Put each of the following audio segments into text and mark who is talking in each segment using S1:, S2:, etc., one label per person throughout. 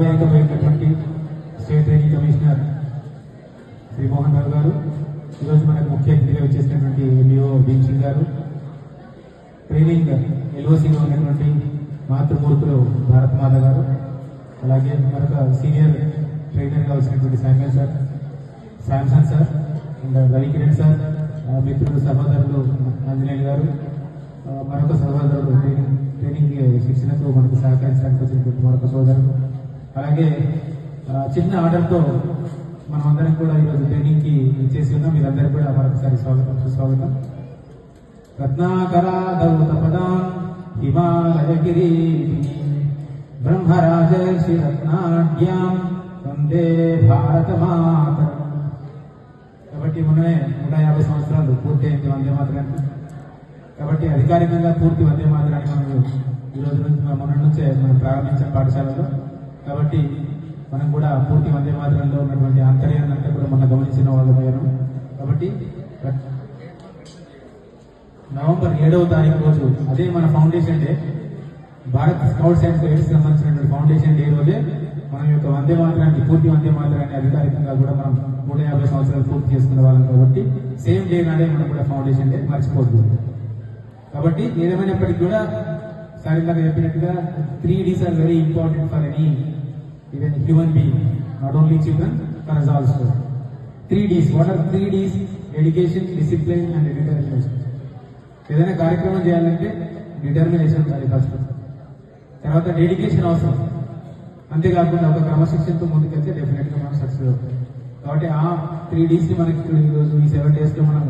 S1: వేదికమైనటువంటి state training commissioner Shri Mohan Rao గారు ఈరోజు మనకు ముఖ్య అతిథిగా వచ్చేసినటువంటి ఎంఈఓ భీమ్ సింగ్ గారు ట్రైనింగ్ ఎల్ఓసీగా ఉన్నటువంటి మాతృమూర్తులు భారతమాత గారు అలాగే మరొక సీనియర్ ట్రైనర్గా వచ్చినటువంటి Samuel sir Samson sir and Ravikiran sir మిత్రుడు మిత్రులు సహోదరులు ఆంజనేయులు గారు మరొక సహోదరుడు ట్రైనింగ్ ట్రైనింగ్ శిక్షణకు మనకు సహకరించడానికి వచ్చినటువంటి మరొక సోదరుడు అలాగే చిన్న ఆర్డర్తో మనం అందరం కూడా ఈరోజు ట్రైనింగ్కి ఇచ్చేసి ఉన్నాం. మీరందరూ కూడా మరొకసారి స్వాగతం సుస్వాగతం. రత్నాకరాధౌతపదాం హిమాలయగిరి బ్రహ్మరాజర్షి రత్నాఢ్యాం వందే భారత మాత కాబట్టి మొన్ననే నూట యాభై సంవత్సరాలు పూర్తయింది వందే మాతరానికి. కాబట్టి అధికారికంగా పూర్తి వందే మాతరాన్ని మనం ఈ రోజు నుంచి మన మొన్న నుంచే మనం ప్రారంభించిన పాఠశాలలో కాబట్టి మనం కూడా పూర్తి వందే మాత్రంలో ఉన్నటువంటి అంతర్యాన్ని అంతా కూడా మనం గమనించిన వాళ్ళమయ్యాను కాబట్టి నవంబర్ ఏడవ తారీఖు రోజు అదే మన foundation day Bharat scouts and guides సంబంధించినటువంటి ఫౌండేషన్ డే రోజే మనం యొక్క వందే మాత్రాన్ని పూర్తి వందే మాత్రాన్ని అధికారికంగా కూడా మనం నూట యాభై సంవత్సరాలు పూర్తి చేసుకునే వాళ్ళం కాబట్టి సేమ్ డే నాడే మనం కూడా ఫౌండేషన్ డే మర్చిపోద్దు కాబట్టి ఏదేమైనప్పటికీ కూడా సార్ ఇందాక చెప్పినట్టుగా three Ds are very important for any even human being not only children for us also. Three Ds what are three Ds dedication discipline and determination. ఏదైనా కార్యక్రమం చేయాలంటే డిటర్మినేషన్ ఉండాలి ఫస్ట్ తర్వాత డెడికేషన్ అవసరం. అంతేకాకుండా ఒక క్రమశిక్షణతో ముందుకెళ్తే డెఫినెట్గా మనం సక్సెస్ అవుతాం. కాబట్టి ఆ త్రీ డీస్ని మనకి ఈరోజు ఈ సెవెన్ డేస్లో మనం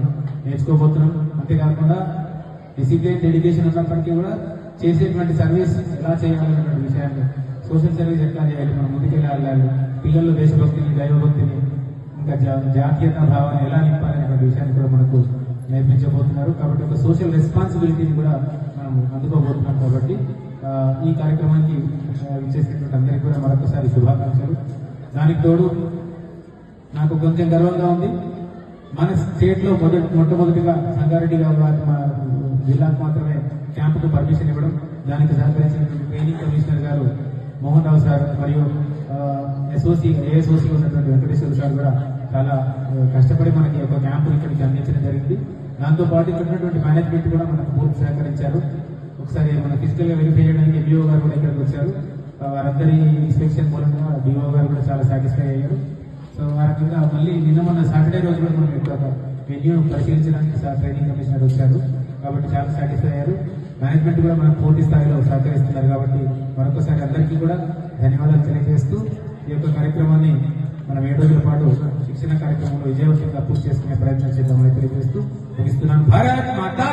S1: నేర్చుకోబోతున్నాం. అంతేకాకుండా డిసిప్లిన్ డెడికేషన్ ఉన్నప్పటికీ కూడా చేసేటువంటి సర్వీస్ ఎలా చేయాలనేటువంటి విషయాన్ని సోషల్ సర్వీస్ ఎట్లా చేయాలి? మనం ముందుకెళ్ళి వెళ్ళాలి పిల్లల్లో దేశభక్తిని దైవభక్తిని ఇంకా జా- జాతీయత భావాన్ని ఎలా నింపాలనేటువంటి విషయాన్ని కూడా మనకు నేర్పించబోతున్నారు. కాబట్టి ఒక సోషల్ రెస్పాన్సిబిలిటీని కూడా మనం అందుకోబోతున్నాం కాబట్టి ఈ కార్యక్రమానికి విచ్చేసినటువంటి అందరికీ కూడా మరొకసారి శుభాకాంక్షలు. దానికి తోడు నాకు కొంచెం గర్వంగా ఉంది. మన స్టేట్లో మొదటి మొట్టమొదటిగా సంగారెడ్డి గారు మా జిల్లాకు మాత్రమే క్యాంపుకు పర్మిషన్ ఇవ్వడం దానికి సహకరించినటువంటి ట్రైనింగ్ మోహన్ రావు సార్ మరియు ఎస్ఓసి ఏఎస్ఓసి ఉన్నటువంటి వెంకటేశ్వర సార్ కూడా చాలా కష్టపడి మనకి ఒక క్యాంపు ఇక్కడికి అందించడం జరిగింది. దాంతో పాటు ఇక్కడ ఉన్నటువంటి మేనేజ్మెంట్ కూడా మనకు పూర్తి సహకరించారు. ఒకసారి మన ఫిజికల్గా వెరిఫై చేయడానికి ఎంబీఓ గారు కూడా ఇక్కడికి వచ్చారు. వారందరి ఇన్స్పెక్షన్ మూలంగా డిఓ గారు కూడా చాలా సాటిస్ఫై అయ్యారు. సో వారి కింద మళ్ళీ నిన్న మొన్న సాటర్డే రోజు కూడా మనం ఇక్కడ వెన్యూ పరిశీలించడానికి సార్ ట్రైనింగ్ కమిషనర్ వచ్చారు. కాబట్టి చాలా సాటిస్ఫై అయ్యారు. మేనేజ్మెంట్ కూడా మనకు పూర్తి స్థాయిలో సహకరిస్తున్నారు కాబట్టి మరొకసారి అందరికీ కూడా ధన్యవాదాలు తెలియజేస్తూ ఈ యొక్క కార్యక్రమాన్ని మనం ఏడు రోజుల పాటు శిక్షణ కార్యక్రమంలో విజయవంతంగా పూర్తి చేసుకునే ప్రయత్నం చేద్దామని తెలియజేస్తూ ముగిస్తున్నాను. భారత్ మాతా